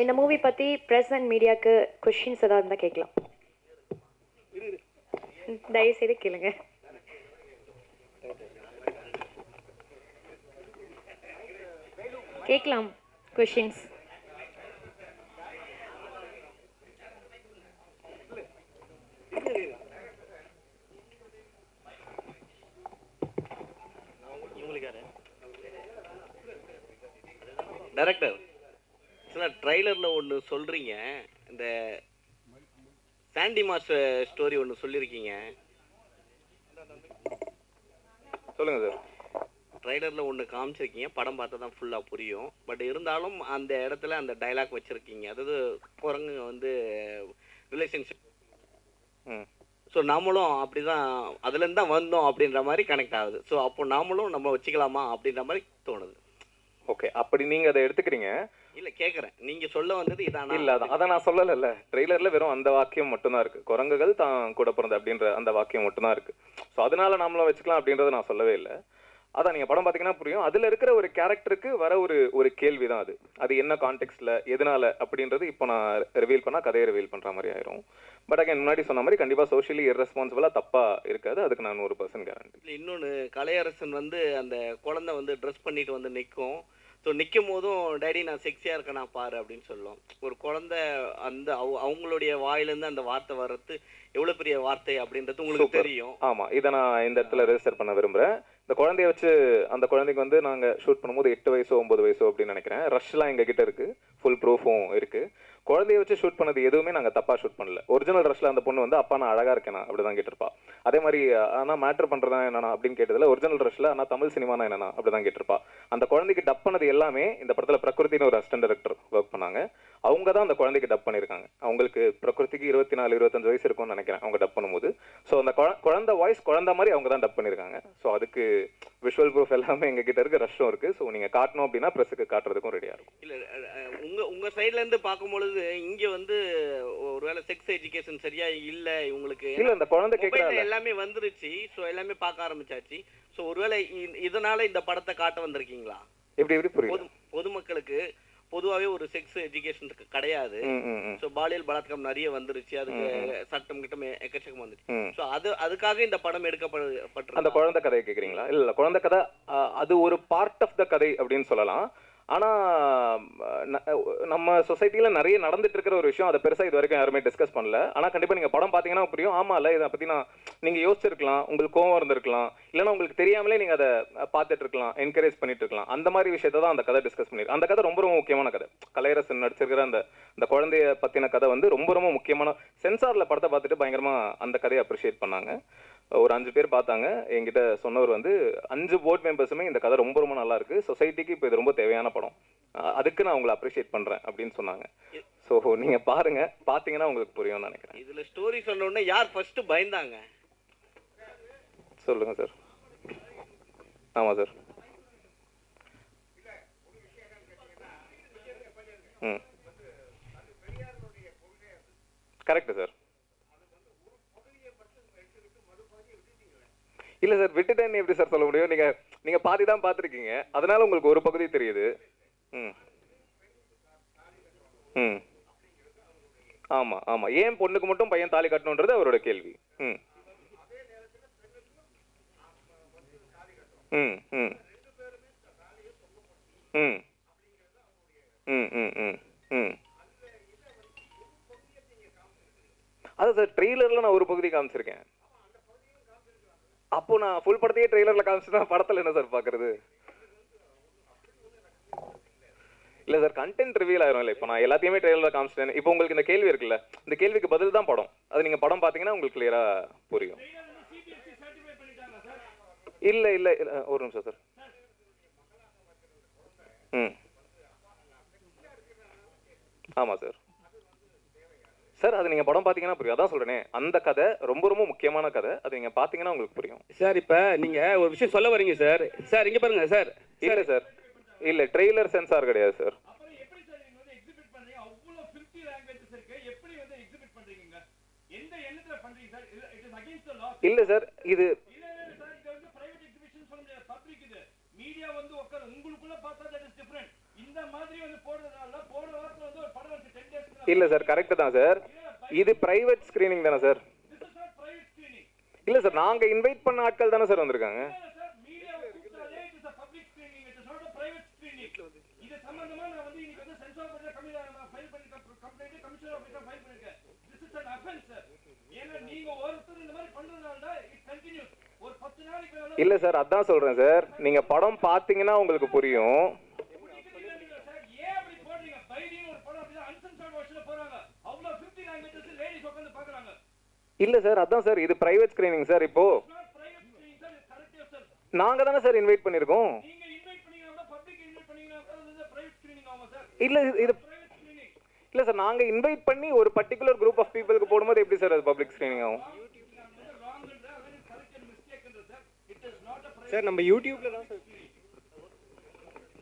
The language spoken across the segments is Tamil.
இந்த மூவி பற்றி ப்ரெஸ் அண்ட் மீடியாவுக்கு கொஷின்ஸ் ஏதாவது இருந்தால் கேட்கலாம். தயவுசெய்து கேளுங்க. கேட்கலாம் கொஷின்ஸ் டைரக்டர் சார் ட்ரைலரில் ஒன்று சொல்கிறீங்க இந்த சாண்டி மாஸ்டர் ஸ்டோரி ஒன்று சொல்லியிருக்கீங்க சொல்லுங்க சார் ட்ரைலரில் ஒன்று காமிச்சிருக்கீங்க. படம் பார்த்தா தான் ஃபுல்லாக புரியும். பட் இருந்தாலும் அந்த இடத்துல அந்த டைலாக் வச்சுருக்கீங்க. அதாவது குரங்குங்க வந்து ரிலேஷன்ஷிப் ம். ஸோ நாமளும் அப்படி தான் அதுலேருந்து தான் வந்தோம் அப்படின்ற மாதிரி கனெக்ட் ஆகுது. ஸோ அப்போ நாமளும் நம்ம வச்சுக்கலாமா அப்படின்ற மாதிரி தோணுது. ஓகே அப்படி நீங்க அதை எடுத்துக்கிறீங்க. இல்லை கேட்குறேன் நீங்கள் சொல்ல வந்தது இதானா? இல்ல அதான் அதை நான் சொல்லலைல்ல. ட்ரெய்லர்ல வெறும் அந்த வாக்கியம் மட்டும்தான் இருக்கு. குரங்குகள் தான் கூட பிறந்த அப்படின்ற அந்த வாக்கியம் மட்டும்தான் இருக்கு. ஸோ அதனால நாமளும் வச்சுக்கலாம் அப்படின்றத நான் சொல்லவே இல்லை. அதான் நீங்க படம் பார்த்தீங்கன்னா புரியும். அதுல இருக்கிற ஒரு கேரக்டருக்கு வர ஒரு ஒரு கேள்வி தான் அது. அது என்ன கான்டெக்ட்ல எதனால அப்படின்றது இப்போ நான் ரிவீல் பண்ணா கதையை ரிவீல் பண்ற மாதிரி ஆயிரும். பட் அகைன் முன்னாடி சொன்ன மாதிரி கண்டிப்பா சோஷியலி irresponsible-ஆ தப்பா இருக்காது. அதுக்கு நான் நூறு பர்சன்ட் கேரண்டி இன்னொன்று கலையரசன் வந்து அந்த குழந்தை வந்து ட்ரெஸ் பண்ணிட்டு வந்து நிற்கும் ஸோ நிற்கும் போதும் டேடி நான் செக்ஸியாக இருக்கேனா பாரு அப்படின்னு சொல்லும். ஒரு குழந்தை அந்த அவ- அவங்களுடைய வாயிலேருந்து அந்த வார்த்தை வர்றது எவ்வளோ பெரிய வார்த்தை அப்படின்றது உங்களுக்கு. தெரியும். ஆமா இதை நான் இந்த இடத்துல ரெஜிஸ்டர் பண்ண விரும்புறேன். இந்த குழந்தைய வச்சு அந்த குழந்தைக்கு வந்து நாங்க ஷூட் பண்ணும்போது எட்டு வயசோ ஒன்பது வயசோ அப்படின்னு நினைக்கிறேன். ரஷ்லாம் எங்க கிட்ட இருக்கு. ஃபுல் ப்ரூஃபும் இருக்கு. குழந்தைய வச்சு ஷூட் பண்ணது எதுவுமே நாங்கள் தப்பாக ஷூட் பண்ணல. ஒரிஜினல் ரஷ்ல அந்த பொண்ணு வந்து அப்பா நான் அழகாக இருக்கேனா அப்படிதான் கேட்டிருப்பா. அதே மாதிரி ஆனால் மேட்டர் பண்ணுறதா என்னன்னா அப்படின்னு கேட்டதில் ஒரிஜினல் ரஷ்ல ஆனால் தமிழ் சினிமானா என்னன்னா அப்படிதான் கேட்டிருப்பா. அந்த குழந்தைக்கு டப் பண்ணது எல்லாமே இந்த படத்தில் பிரகிருத்தின்னு ஒரு அசிஸ்டன்ட் டேரக்டர் ஒர்க் பண்ணாங்க. அவங்க தான் அந்த குழந்தைக்கு டப் பண்ணியிருக்காங்க. அவங்களுக்கு பிரகிருதிக்கு இருபத்தி நாலு இருபத்தஞ்சு வயசு இருக்கும்னு நினைக்கிறேன் அவங்க டப் பண்ணும்போது. ஸோ அந்த குழ- குழந்தை வாய்ஸ் குழந்தை மாதிரி அவங்க தான் டப் பண்ணியிருக்காங்க. ஸோ அதுக்கு விஷுவல் ப்ரூஃப் எல்லாமே எங்ககிட்ட இருக்க ரஷ்ஷும் இருக்கு. ஸோ நீங்க காட்டணும் அப்படின்னா ப்ரெஸ்ஸுக்கு காட்டுறதுக்கும் ரெடியாக இருக்கும். இல்லை உங்கள் உங்கள் சைட்லேருந்து பார்க்கும்பொழுது இங்கே வந்து ஒருவேளை செக்ஸ் எஜுகேஷன் சரியா இல்லை இவங்களுக்கு இல்ல இந்த குழந்தை கேட்கறாங்க எல்லாமே வந்துருச்சு. ஸோ எல்லாமே பார்க்க ஆரம்பிச்சாச்சு. ஸோ ஒருவேளை இதனால இந்த படத்தை காட்ட வந்திருக்கீங்களா? எப்படி எப்படி புரியுது பொது பொதுமக்களுக்கு பொதுவாகவே ஒரு செக்ஸ் எஜுகேஷன் கிடையாது. ஸோ பாலியல் பலாத்காரம் நிறைய வந்துருச்சு. அதுக்கு சட்டம் கிட்டம் எக்கச்சக்கம் வந்துருச்சு ஸோ அது அதுக்காக இந்த படம் அந்த எடுக்கப்பட்டு குழந்தை கதையை கேக்குறீங்களா? இல்ல குழந்தை கதை அது ஒரு பார்ட் ஆஃப் த கதை அப்படின்னு சொல்லலாம். ஆனா நம்ம சொசைட்டில நிறைய நடந்துட்டு இருக்கிற ஒரு விஷயம் அதை பெருசா இது வரைக்கும் யாருமே டிஸ்கஸ் பண்ணல. ஆனால் கண்டிப்பா நீங்க படம் பாத்தீங்கன்னா புரியும். ஆமா இல்லை இதை பற்றி நான் நீங்க யோசிச்சிருக்கலாம். உங்களுக்கு கோவம் இருந்திருக்கலாம். இல்லைனா உங்களுக்கு தெரியாமலே நீங்க அதை பார்த்துட்டு இருக்கலாம் என்கரேஜ் பண்ணிட்டு இருக்கலாம் அந்த மாதிரி விஷயத்தை தான் அந்த கதை டிஸ்கஸ் பண்ணிருக்கு அந்த கதை ரொம்ப ரொம்ப முக்கியமான கதை. கலையரசன் நடிச்சிருக்கிற அந்த அந்த குழந்தைய பத்தின கதை வந்து ரொம்ப ரொம்ப முக்கியமான சென்சார்ல படத்தை பார்த்துட்டு பயங்கரமா அந்த கதையை அப்ரிஷியேட் பண்ணாங்க. ஒரு அஞ்சு பேர் பார்த்தாங்க. என்கிட்ட சொன்னவர் வந்து அஞ்சு போர்ட் மெம்பர்ஸுமே இந்த கதை ரொம்ப ரொம்ப நல்லா இருக்கு. சொசைட்டிக்கு இப்போ இது ரொம்ப தேவையான படம். அதுக்கு நான் உங்களை அப்ரிஷியேட் பண்றேன் அப்படின்னு சொன்னாங்க. ஸோ நீங்க பாருங்க. பாத்தீங்கன்னா உங்களுக்கு புரியும்னு நினைக்கிறேன். இதுல ஸ்டோரி சொன்ன உடனே யார் ஃபர்ஸ்ட் பயந்தாங்க? சொல்லுங்க சார் ஆமா சார் ம். கரெக்ட் சார் இல்ல சார் விட்டுட்டேன்னு எப்படி சார் சொல்ல முடியும்? நீங்க நீங்க பாதி தான் பார்த்துருக்கீங்க. அதனால உங்களுக்கு ஒரு பகுதி தெரியுது. ம். ம். ஆமா ஆமா. ஏன் பொண்ணுக்கு மட்டும் பையன் தாலி கட்டணுன்றது அவரோட கேள்வி. ம். ம் ம். ம். ம் ம் ம் ம். அது சார் ட்ரெய்லர்ல நான் ஒரு பகுதி காமிச்சிருக்கேன். அப்போ நான் ஃபுல் படத்தையே ட்ரெய்லரில் காமிச்சுதான் படத்தில் என்ன சார் பார்க்குறது இல்லை சார் கண்டென்ட் ரிவீல் ஆயிரும் இல்லை இப்போ நான் எல்லாத்தையுமே ட்ரெய்லர்ல காமிச்சிட்டேன் இப்போ உங்களுக்கு இந்த கேள்வி இருக்குல்ல இந்த கேள்விக்கு பதில் தான் படம். அது நீங்கள் படம் பார்த்தீங்கன்னா உங்களுக்கு கிளியராக புரியும். இல்லை இல்லை இல்லை ஒரு நிமிஷம் சார் ம். ஆமாம் சார் சார் அது நீங்கள் படம் பார்த்தீங்கன்னா புரியும். அதான் சொல்கிறேன் அந்த கதை ரொம்ப ரொம்ப முக்கியமான கதை. அது நீங்கள் பார்த்தீங்கன்னா உங்களுக்கு புரியும். சார் இப்போ நீங்கள் ஒரு விஷயம் சொல்ல வரீங்க சார். சார் இங்கே பாருங்க சார். இல்லை சார் இல்லை ட்ரெய்லர் சென்சார் கிடையாது சார். இல்ல சார். இது மீடியா வந்து உங்களுக்குள்ள பார்த்தா டிஃபரெண்ட் இல்லை சார் கரெக்டு தான் சார். இது ப்ரைவேட் ஸ்க்ரீனிங் தானே சார். இல்லை சார் நாங்கள் இன்வைட் பண்ண ஆட்கள் தானே சார் வந்திருக்காங்க. இல்ல சார் அதான் சொல்கிறேன் சார். நீங்கள் படம் பார்த்தீங்கன்னா உங்களுக்கு புரியும். இல்லை சார் அதான் சார் இது ப்ரைவேட் ஸ்க்ரீனிங் சார் இப்போ. நாங்கள் தானே சார் இன்வைட் பண்ணியிருக்கோம் இல்லை இது பிரைவேட் ஸ்கிரீனிங் இல்லை சார் நாங்கள் இன்வைட் பண்ணி ஒரு பர்டிகுலர் குரூப் ஆஃப் பீப்புளுக்கு போடும்போது எப்படி சார் அது பப்ளிக் ஸ்க்ரீனிங் ஆகும்? Sir. It is not a sir நம்ம யூடியூப்ல தான் சார்.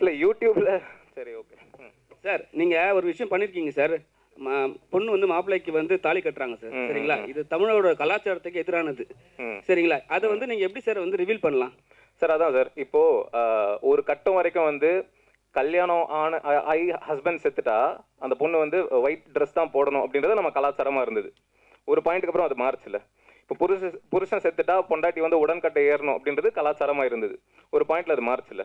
இல்லை யூடியூப்பில் சரி ஓகே ம். சார் நீங்கள் ஒரு விஷயம் பண்ணியிருக்கீங்க சார். பொண்ணு வந்து மாப்பிள்ளைக்கு வந்து தாலி கட்டுறாங்க சார் சரிங்களா? இது தமிழோட கலாச்சாரத்துக்கு எதிரானது சரிங்களா? அதை வந்து நீங்கள் எப்படி சார் வந்து ரிவீல் பண்ணலாம்? சார் அதான் சார். இப்போ ஒரு கட்டம் வரைக்கும் வந்து கல்யாணம் ஆன ஆகி ஹஸ்பண்ட் செத்துட்டா அந்த பொண்ணு வந்து ஒயிட் ட்ரெஸ் தான் போடணும் அப்படின்றது நம்ம கலாச்சாரமா இருந்தது. ஒரு பாயிண்ட்டுக்கு அப்புறம் அது மாறுச்சுல இப்போ புருஷ புருஷன் செத்துட்டா பொண்டாட்டி வந்து உடன்கட்டை ஏறணும் அப்படின்றது கலாச்சாரமா இருந்தது. ஒரு பாயிண்ட்ல அது மாறுச்சுல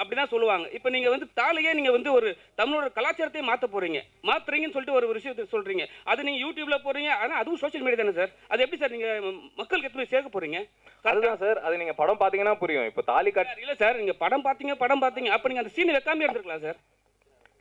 அப்படிதான் சொல்லுவாங்க. இப்போ நீங்க வந்து தாலியே நீங்க வந்து ஒரு தமிழோட கலாச்சாரத்தையே மாத்த போறீங்க. மாத்துறீங்கன்னு சொல்லிட்டு ஒரு விஷயத்தை சொல்றீங்க. அது நீங்க யூடியூப்ல போறீங்க. ஆனா அதுவும் சோஷியல் மீடியா தானே சார்? அது எப்படி சார் நீங்க மக்களுக்கு எப்படி சேர்க்க போறீங்க? அதுதான் சார். அது நீங்க படம் பாத்தீங்கன்னா புரியும். இப்போ தாலி கட் சார், இல்ல சார் நீங்க படம் பாத்தீங்க படம் பாத்தீங்க அப்ப நீங்க அந்த சீன் வைக்காம இருந்திருக்கலாம் சார்.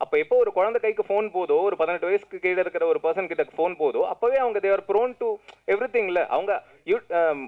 அப்போ எப்போ ஒரு குழந்தை கைக்கு ஃபோன் போதோ ஒரு பதினெட்டு வயசுக்கு கீழே இருக்கிற ஒரு பர்சன் கிட்ட ஃபோன் போதோ அப்போவே அவங்க they are prone to every திங்ல அவங்க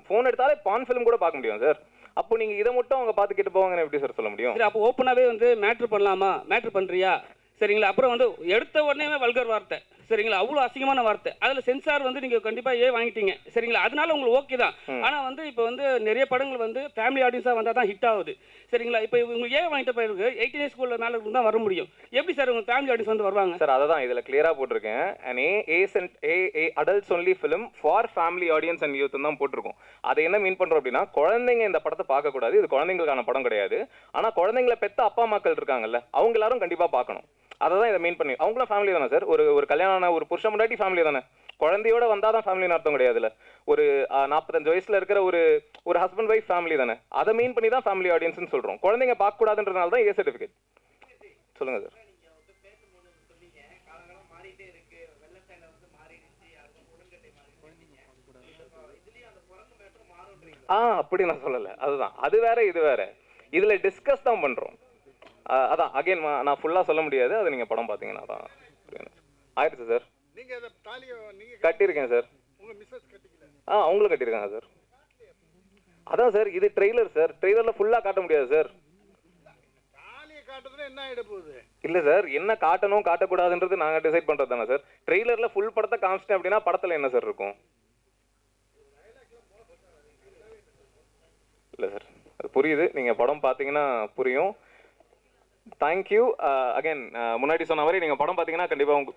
ஃபோன் um, எடுத்தாலே பான் ஃபிலிம் கூட பார்க்க முடியும் சார் அப்போ நீங்க இதை மட்டும் அவங்க பார்த்துக்கிட்டு போவாங்கன்னு எப்படி சார் சொல்ல முடியும்? சரி அப்போ ஓப்பனாகவே வந்து மேட்ரு பண்ணலாமா? மேட்ரு பண்றியா? சரிங்களா? அப்புறம் வந்து எடுத்த உடனே வல்கர் வார்த்தை. சரிங்களா? அவ்வளோ அசிங்கமான வார்த்தை. அதில் சென்சார் வந்து நீங்கள் கண்டிப்பாக ஏ வாங்கிட்டீங்க. சரிங்களா? அதனால உங்களுக்கு ஓகே தான். ஆனால் வந்து இப்போ வந்து நிறைய படங்கள் வந்து ஃபேமிலி ஆடியன்ஸாக வந்தால் தான் ஹிட் ஆகுது. சரிங்களா? இப்போ இவங்க ஏன் வாங்கிட்ட பிறகு எயிட்டீன் இயர்ஸ் ஸ்கூலில் மேலே தான் வர முடியும். எப்படி சார் உங்க ஃபேமிலி ஆடியன்ஸ் வந்து வருவாங்க? சார் அதை தான் இதில் கிளியராக போட்டிருக்கேன். And A and A A adults only film for family audience and youth தான் போட்டிருக்கோம். அதை என்ன மீன் பண்ணுறோம் அப்படின்னா குழந்தைங்க இந்த படத்தை பார்க்கக்கூடாது. இது குழந்தைங்களுக்கான படம் கிடையாது. ஆனால் குழந்தைங்களை பெத்த அப்பா அம்மாக்கள் இருக்காங்கல்ல அவங்க எல்லாரும் கண்டிப்பாக பார்க்கணும். அதை தான் இதை மீன் பண்ணி. அவங்களும் ஃபேமிலி தானே சார் ஒரு ஒரு கல்யாணம் ஒரு புருஷன் முன்னாடி ஃபேமிலி தானே? குழந்தையோட வந்தால் தான் ஃபேமிலின்னு அர்த்தம் கிடையாதுல்ல ஒரு நாற்பத்தஞ்சு வயசில் இருக்கிற ஒரு ஒரு ஹஸ்பண்ட் ஒய்ஃப் ஃபேமிலி தானே? அதை மீன் பண்ணி தான் ஃபேமிலி ஆடியன்ஸ்னு சொல்கிறோம் குழந்தைங்க பார்க்கக்கூடாதுன்றதுனால தான் ஏ சர்டிஃபிகேட் சொல்லுங்கள் சார் ஆ அப்படி நான் சொல்லலை. அதுதான். அது வேற இது வேற. இதில் டிஸ்கஸ் தான் பண்ணுறோம் அதான் அகைன் நான் ஃபுல்லா சொல்ல முடியாது. அது நீங்க படம் பாத்தீங்கன்னா தான். ஆயிடுச்சு சார் கட்டியிருக்கேன் சார் ஆ அவங்களும் கட்டியிருக்காங்க சார் அதான் சார் இது ட்ரெய்லர் சார் ட்ரெய்லர்ல ஃபுல்லா காட்ட முடியாது சார் இல்ல சார் என்ன காட்டணும் காட்டக்கூடாதுன்றது நாங்க டிசைட் பண்றது தானே சார் ட்ரெய்லர்ல ஃபுல் படத்தை காமிச்சிட்டேன் அப்படின்னா படத்துல என்ன சார் இருக்கும்? இல்ல சார் அது புரியுது. நீங்க படம் பாத்தீங்கன்னா புரியும். தேங்க்யூ அகைன் முன்னாடி சொன்ன மாதிரி நீங்க படம் பாத்தீங்கன்னா கண்டிப்பா உங்க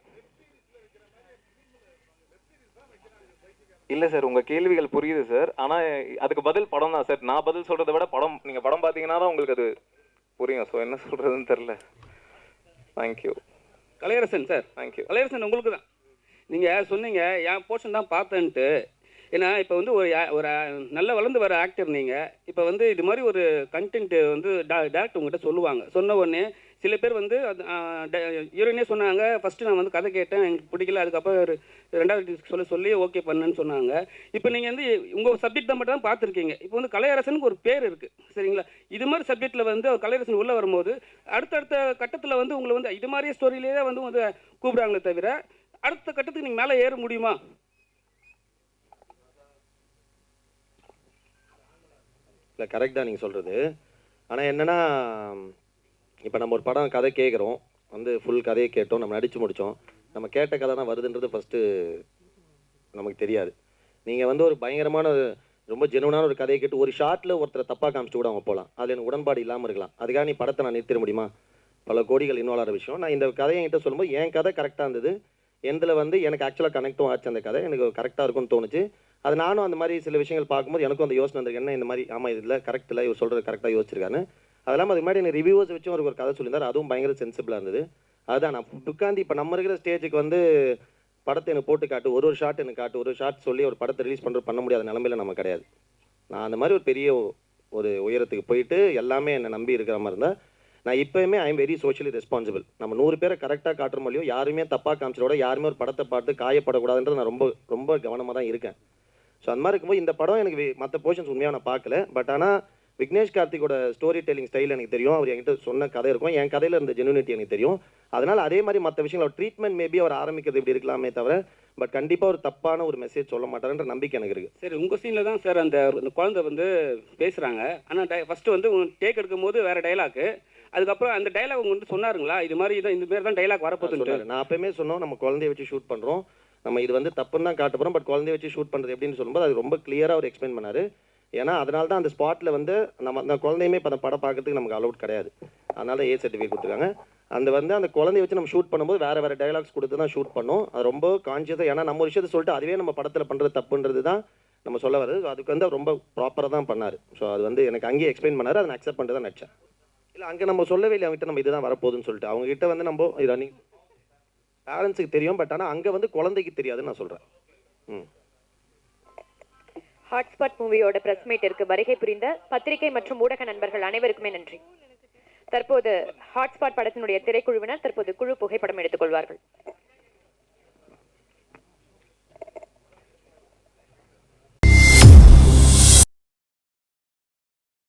இல்ல சார் உங்க கேள்விகள் புரியுது சார். ஆனா அதுக்கு பதில் படம் தான் சார். நான் பதில் சொல்றதை விட படம் நீங்க படம் பாத்தீங்கன்னா தான் உங்களுக்கு அது புரியும். ஸோ என்ன சொல்றதுன்னு தெரியல. Thank you Kalaiyarasan sir. Thank you Kalaiyarasan உங்களுக்கு தான் நீங்கள் சொன்னீங்க என் போர்ஷன் தான் பார்த்தேன்ட்டு. ஏன்னா இப்போ வந்து ஒரு ஒரு நல்ல வளர்ந்து வர ஆக்டர் நீங்கள் இப்போ வந்து இது மாதிரி ஒரு கண்டென்ட்டு வந்து டேரக்டர் உங்கள்கிட்ட சொல்லுவாங்க. சொன்ன உடனே சில பேர் வந்து ஹீரோயினே சொன்னாங்க ஃபஸ்ட்டு நான் வந்து கதை கேட்டேன் எனக்கு பிடிக்கல அதுக்கப்புறம் ஒரு ரெண்டாவது சொல்ல சொல்லி ஓகே பண்ணுன்னு சொன்னாங்க. இப்போ நீங்கள் வந்து உங்கள் சப்ஜெக்ட் தான் மட்டும் தான் பார்த்துருக்கீங்க. இப்போ வந்து கலையரசனுக்கு ஒரு பேர் இருக்குது சரிங்களா? இது மாதிரி சப்ஜெக்ட்டில் வந்து ஒரு கலையரசன் உள்ளே வரும்போது அடுத்தடுத்த கட்டத்தில் வந்து உங்களை வந்து இது மாதிரி ஸ்டோரியிலேயே வந்து வந்து கூப்பிடுறாங்களே தவிர அடுத்த கட்டத்துக்கு நீங்கள் மேலே ஏற முடியுமா? இல்லை கரெக்ட் தான் நீங்கள் சொல்கிறது ஆனால் என்னென்னா இப்போ நம்ம ஒரு படம் கதை கேட்குறோம் வந்து ஃபுல் கதையை கேட்டோம். நம்ம நடித்து முடித்தோம் நம்ம கேட்ட கதை தான் வருதுன்றது ஃபஸ்ட்டு நமக்கு தெரியாது. நீங்கள் வந்து ஒரு பயங்கரமான ரொம்ப ஜெனுவனான ஒரு கதையை கேட்டு ஒரு ஷார்ட்டில் ஒருத்தரை தப்பாக காமிச்சு கூட அவங்க போகலாம் அதில் எனக்கு உடன்பாடு இல்லாமல் இருக்கலாம். அதுக்காக நீ படத்தை நான் நிறுத்திட முடியுமா? பல கோடிகள் இன்வால்வ் ஆகிற விஷயம். நான் இந்த கதையை என்கிட்ட சொல்லும்போது என் கதை கரெக்டாக இருந்தது. எந்தில் வந்து எனக்கு ஆக்சுவலாக கனெக்டும் ஆச்சு அந்த கதை. எனக்கு கரெக்டாக இருக்கும்னு தோணுச்சு. அது நானும் அந்த மாதிரி சில விஷயங்கள் பார்க்கும்போது எனக்கும் அந்த யோசனை வந்திருக்கு. என்ன இந்த மாதிரி? ஆமாம் இதில் கரெக்ட் இல்லை இவர் சொல்கிறது கரெக்டாக யோசிச்சிருக்கான்னு அதெல்லாம் அதுக்கு முன்னாடி எனக்கு ரிவ்யூஸ் வச்சும் ஒரு ஒரு கதை சொல்லியிருந்தார். அதுவும் பயங்கர சென்சிபிளாக இருந்தது. அதுதான் நான் உட்காந்து இப்போ நம்ம இருக்கிற ஸ்டேஜுக்கு வந்து படத்தை எனக்கு போட்டு காட்டு ஒரு ஒரு ஷாட் எனக்கு காட்டு ஒரு ஷாட் சொல்லி ஒரு படத்தை ரிலீஸ் பண்ணுற பண்ண முடியாத நிலமையில நம்ம கிடையாது. நான் அந்த மாதிரி ஒரு பெரிய ஒரு உயரத்துக்கு போயிட்டு எல்லாமே என்னை நம்பி இருக்கிற மாதிரி இருந்தால் நான் இப்போயுமே I am very socially responsible நம்ம நூறு பேரை கரெக்டாக காட்டுற மாதிரியும் யாருமே தப்பாக காமிச்சிட யாருமே ஒரு படத்தை பார்த்து காயப்படக்கூடாதுன்றது நான் ரொம்ப ரொம்ப கவனமாக தான் இருக்கேன். ஸோ அந்த மாதிரி இருக்கும்போது இந்த படம் எனக்கு மற்ற போர்ஷன்ஸ் உண்மையாக நான் பார்க்கல. பட் ஆனால் விக்னேஷ் கார்த்திகோட ஸ்டோரி டெல்லிங் ஸ்டைல் எனக்கு தெரியும். அவர் என்கிட்ட சொன்ன கதை இருக்கும். என் கதையில் இருந்த ஜெனுனிட்டி எனக்கு தெரியும். அதனால் அதே மாதிரி மற்ற விஷயங்கள் ட்ரீட்மெண்ட் மேபி அவர் ஆரம்பிக்கிறது இப்படி இருக்கலாமே தவிர பட் கண்டிப்பாக ஒரு தப்பான ஒரு மெசேஜ் சொல்ல மாட்டாருன்ற நம்பிக்கை எனக்கு இருக்குது சரி உங்கள் சீனில் தான் சார் அந்த குழந்தை வந்து பேசுகிறாங்க ஆனால் டை ஃபஸ்ட்டு வந்து டேக் எடுக்கும் போது வேறு டைலாக்கு அதுக்கப்புறம் அந்த டைலாக் உங்க வந்து சொன்னாருங்களா? இது மாதிரி இதான் இந்த மாதிரி தான் டைலாக் சொன்னாரு. நான் அப்பயுமே சொன்னோம் நம்ம குழந்தைய வச்சு ஷூட் பண்ணுறோம் நம்ம இது வந்து தப்புன்னு தான் காட்ட போகிறோம் பட் குழந்தைய வச்சு ஷூட் பண்ணுறது எப்படின்னு சொல்லும்போது அது ரொம்ப கிளியராக அவர் எக்ஸ்பிளைன் பண்ணார். ஏன்னா அதனால தான் அந்த ஸ்பாட்டில் வந்து நம்ம அந்த குழந்தையுமே இப்போ அந்த படம் பார்க்கறதுக்கு நமக்கு அலௌட் கிடையாது. அதனால ஏ சர்டிஃபிகேட் கொடுத்துருக்காங்க. அந்த வந்து அந்த குழந்தைய வச்சு நம்ம ஷூட் பண்ணும்போது வேறு வேறு டைலாக்ஸ் கொடுத்து தான் ஷூட் பண்ணோம். அது ரொம்ப கான்சியஸாக ஏன்னா நம்ம விஷயத்தை சொல்லிட்டு அதுவே நம்ம படத்தில் பண்ணுறது தப்புன்றது தான் நம்ம சொல்ல வருது அதுக்கு வந்து ரொம்ப ப்ராப்பராக தான் பண்ணார். ஸோ அது வந்து எனக்கு அங்கேயே எக்ஸ்பிளைன் பண்ணார். அதை நான் அக்செப்ட் பண்ணிட்டு தான் நடிச்சேன். இல்லை அங்கே நம்ம சொல்லவே இல்லை அவங்ககிட்ட நம்ம இதுதான் வரப்போகுதுன்னு சொல்லிட்டு. அவங்ககிட்ட வந்து நம்ம இது ரன்னிங் பேரண்ட்ஸுக்கு தெரியும் பட் ஆனால் அங்கே வந்து குழந்தைக்கு தெரியாதுன்னு நான் சொல்கிறேன் ம். ஹாட்ஸ்பாட் மூவியோட பிரஸ் மீட்டிற்கு வருகை புரிந்த பத்திரிகை மற்றும் ஊடக நண்பர்கள் அனைவருக்குமே நன்றி. தற்போது ஹாட்ஸ்பாட் படத்தினுடைய திரைக்குழுவினர் தற்போது குழு புகைப்படம் எடுத்துக்கொள்வார்கள்